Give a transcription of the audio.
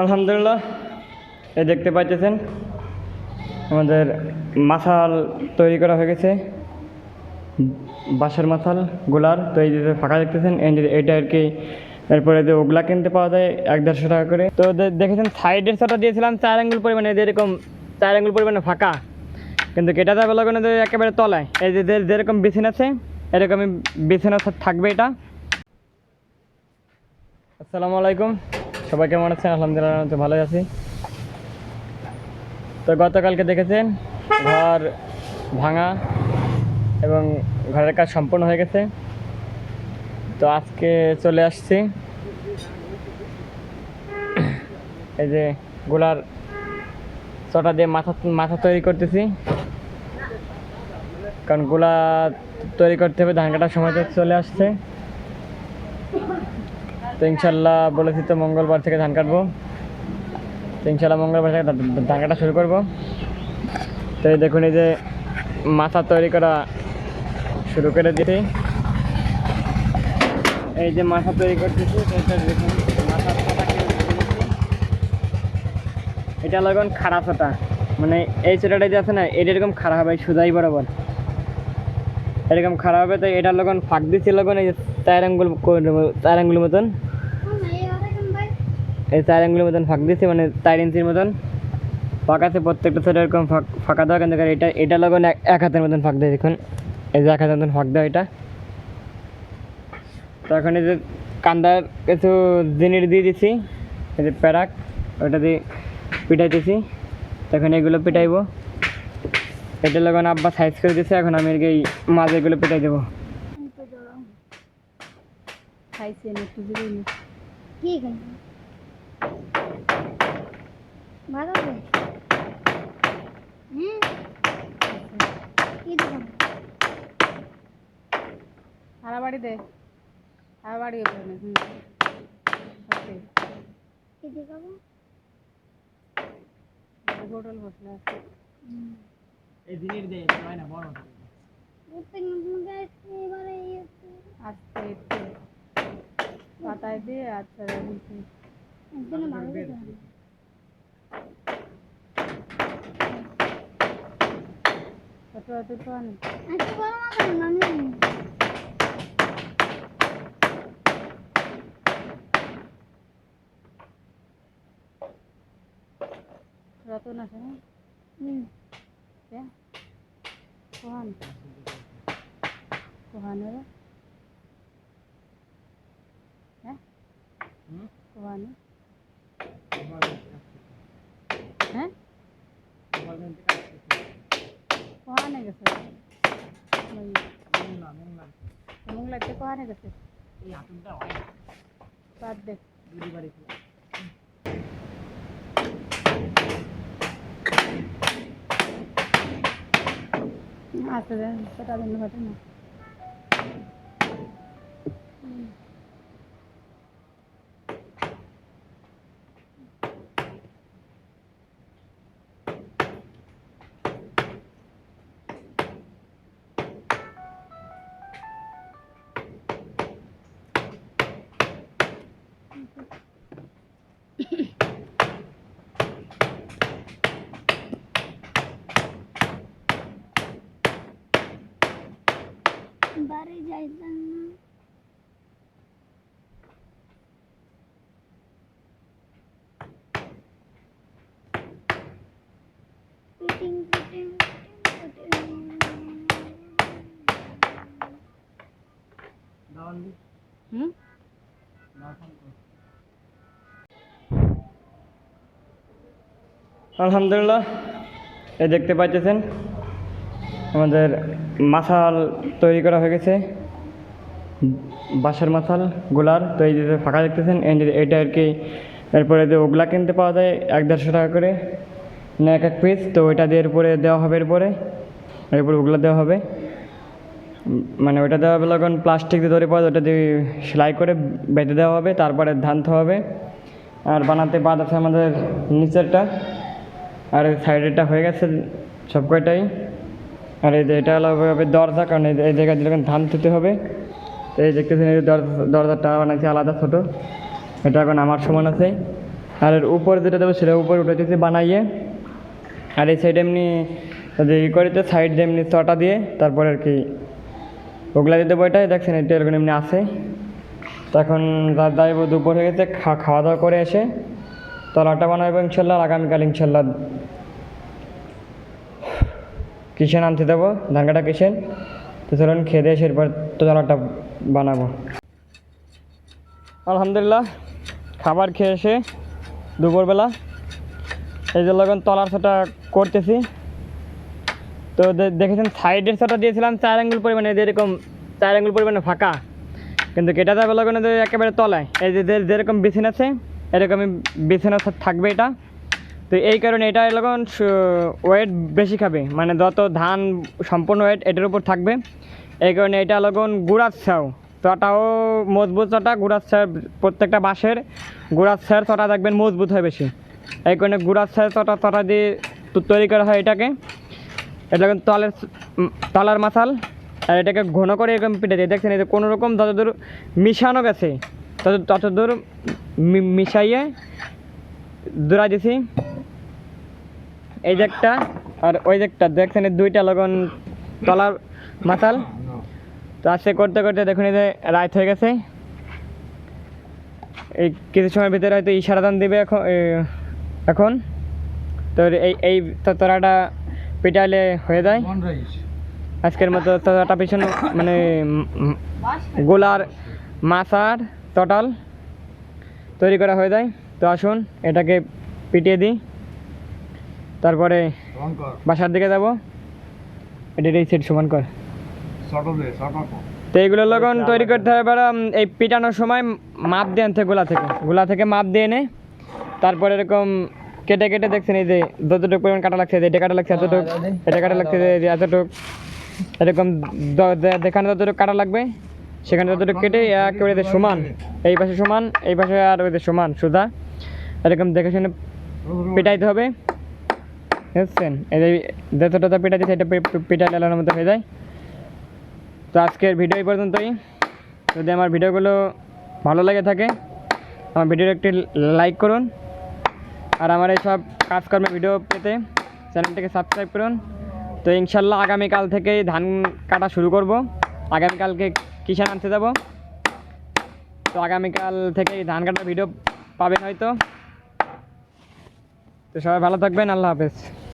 আলহামদুলিল্লাহ, এই দেখতে পাইতেছেন, আমাদের মাসাল তৈরি করা হয়ে গেছে, বাঁশের মাসাল গোলার তো এই যে ফাঁকা দেখতেছেন এটা আর কি, এরপরে যে ওগুলা কিনতে পাওয়া যায় এক দেড়শো টাকা করে। তো দেখেছেন সাইডের ছটা দিয়েছিলাম, চার আঙ্গুল পরিমাণে যেরকম চার আঙ্গুল পরিমাণে ফাঁকা, কিন্তু কেটা যাবে লাগানো একেবারে তলায়, এই যে- যেরকম বিছিন আছে, এরকমই বিছানা থাকবে এটা। আসসালামু আলাইকুম। সবাই কেমন আছেন? আলহামদুলিল্লাহ তো ভালোই আছি। তো গতকালকে দেখেছেন, ঘর ভাঙা এবং ঘরের কাজ সম্পূর্ণ হয়ে গেছে। তো আজকে চলে আসছি। এই যে গোলার চটা দিয়ে মাথা মাথা তৈরি করতেছি। কারণ গোলা তৈরি করতে হবে, ধান কাটার সময় চলে আসছে। তো ইনশাল্লাহ বলেছি তো মঙ্গলবার থেকে ধান কাটবো। তো ইনশাল্লাহ মঙ্গলবার থেকে ধান কাটা শুরু করব। তো এই দেখুন, এই যে মাথা তৈরি করা শুরু করে দিয়েছি। এই যে মাথা তৈরি করতেছি দেখুন দিয়েছি। এটা লাগুন খাড়া ছোটা মানে এই ছোটাটা যে আছে না, এটা এরকম খাড়া হবে সুদাই বরাবর। এরকম খারাপ হবে, তো এটা লগন ফাঁক দিচ্ছি লগন এই যে চার আঙ্গুল চার আঙ্গুল মতন। এই চার আঙ্গুলের মতন ফাঁক দিচ্ছি মানে চার ইঞ্চির মতন। ফাঁক আছে প্রত্যেকটা সাইডে এরকম ফাঁক, ফাঁকা দেওয়া কিন্তু এটা এটা লগন এক হাতের মতন ফাঁক দেয় দেখুন। এই যে এক হাতের মতন ফাঁক দেওয়া এটা। তো এখন এই যে কান্দার কিছু জিনিস দিয়ে দিছি এই যে প্যারাক, ওটা দিয়ে পিটাইতেছি তখন এগুলো পিটাইবো। এটা লগন আব্বা সাইজ করে দিছে এখন আমি এই এগুলো পিটাই দেবো। খাইছে না কি ভালো আছে হুম সারা বাড়ি দে সারা বাড়ি ওখানে হুম ওকে কি দেখাবো হোটেল জিনিস না বড় আস্তে একটু পাতায় দিয়ে আচ্ছা একদিনে ভালো করে ছোট ছোট তো আনি আজকে বড় মাথা কোহানে গেছে? মোংলাতে কোহানে গেছে? বাদ দেখ আচ্ছা সেটা ধন্যবাদ না বাড়ি যাইতাম না। আলহামদুলিল্লাহ এ দেখতে পাইতেছেন। আমাদের মাসাল তৈরি করা হয়ে গেছে। বাঁশের মাসাল গোলার তো এই যে ফাঁকা দেখতেছেন এটা আর কি। এরপরে যে ওগুলা কিনতে পাওয়া যায় এক দেড়শো টাকা করে। না এক এক পিস তো ওইটা দিয়ে এরপরে দেওয়া হবে এরপরে। এরপরে ওগুলা দেওয়া হবে। মানে ওটা দেওয়া হবে যখন প্লাস্টিক দিয়ে ধরে পাওয়া যায়, ওটা দিয়ে সেলাই করে বেঁধে দেওয়া হবে, তারপরে ধানতে হবে। আর বানাতে বাদ আছে আমাদের নিচেরটা। আর সাইডেরটা হয়ে গেছে সব কয়টাই আর এই যে এটা হলো দরজা, কারণ এই জায়গায় যেরকম ধান থুতে হবে। তো এই দেখতেছেন এই যে দরজা দরজাটা বানাইছে, আলাদা ছোটো। এটা এখন আমার সমান আছে। আর এর উপরে যেটা দেবো সেটা উপরে উঠাইতেছি বানাইয়ে। আর এই সাইড এমনি ই করে সাইড দিয়ে এমনি চটা দিয়ে তারপরে আর কি ওগুলা দিয়ে দেবো এটাই। দেখছেন, এটা এরকম এমনি আছে। তখন রাত যাইব দুপুর হয়ে গেছে খাওয়া দাওয়া করে এসে তলাটা বানাবো ইনশাল্লাহ আগামীকাল ইনশাল্লাহ কিচেন আনতে দেবো ধান কাটা কিচেন তো চলুন খেয়ে দিয়ে এরপর তলাটা বানাবো। আলহামদুলিল্লাহ, খাবার খেয়ে এসে দুপুরবেলা এই যে লগন তলার ছটা করতেছি। তো দেখেছেন সাইডের ছটা দিয়েছিলাম চার আঙ্গুল পরিমাণে যেরকম চার আঙ্গুল পরিমাণে ফাঁকা। কিন্তু কেটে যাবে লগন একেবারে তলায়। এই যে- যেরকম বিছিন আছে, এরকমই বিছানা থাকবে এটা। তো এই কারণে এটা এরকম ওয়েট বেশি খাবে মানে যত ধান সম্পূর্ণ ওয়েট এটার উপর থাকবে, এই কারণে এটা লগন গুড়ার ছাও চটাও মজবুত চটা গুড়ার ছার প্রত্যেকটা বাঁশের গুড়ার ছার চটা দেখবেন মজবুত হয় বেশি। এই কারণে গুড়ার ছার চটা চটা দিয়ে তৈরি করা হয় এটাকে। এটা এখন তলের তলার মাসাল, আর এটাকে ঘন করে এরকম পিঠে দিয়ে, দেখছেন যে কোনো রকম যতদূর মিশানো গেছে, তত, ততদূর মিশাইয়ে দূরা দিছি। এই যে একটা, আর ওই যে একটা, দেখছেন দুইটা লগন তলার মাথাল তো আজকে করতে করতে দেখুন এই যে রাত হয়ে গেছে। এই কিছু সময়ের ভিতরে হয়তো ইশারা দান দিবে এখন এখন। তো এই এই তরাটা পিটালে হয়ে যায়। আজকের মতো তরাটা পিছনে মানে গোলার মাছার টোটাল তৈরি করা হয়ে যায়। তো আসুন, এটাকে পিটিয়ে দিই। তারপরে বাসার দিকে যাব। এটা এই সেট সমান কর। তো এইগুলো লগন তৈরি করতে হবে এবার এই পিটানোর সময় মাপ দিয়ে আনতে গোলা থেকে। গোলা থেকে মাপ দিয়ে এনে তারপরে এরকম কেটে কেটে দেখছেন এই যে যতটুকু পরিমাণ কাটা লাগছে এটা কাটা লাগছে এতটুক এটা কাটা লাগছে যে এতটুক। এরকম দ- দে- যেখানে যতটুকু কাটা লাগবে সেখানে যতটুকু কেটে একেবারে সমান। এই পাশে সমান এই পাশে আর ওই সমান সুদা এরকম দেখে শুনে পিটাইতে হবে। বুঝছেন? এই যে যতটা পিঠা দিচ্ছে এটা পিঠা লালানোর মতো হয়ে যায়। তো আজকের ভিডিও এই পর্যন্তই। যদি আমার ভিডিওগুলো ভালো লেগে থাকে, আমার ভিডিওর একটি লাইক করুন। আর আমার এই সব কাজকর্মের ভিডিও পেতে চ্যানেলটিকে সাবস্ক্রাইব করুন। তো ইনশাল্লাহ আগামীকাল থেকেই ধান কাটা শুরু করব। আগামীকালকে কিষান আনতে যাব। তো আগামীকাল থেকেই ধান কাটার ভিডিও পাবেন হয়তো। তো সবাই ভালো থাকবেন। আল্লাহ হাফেজ।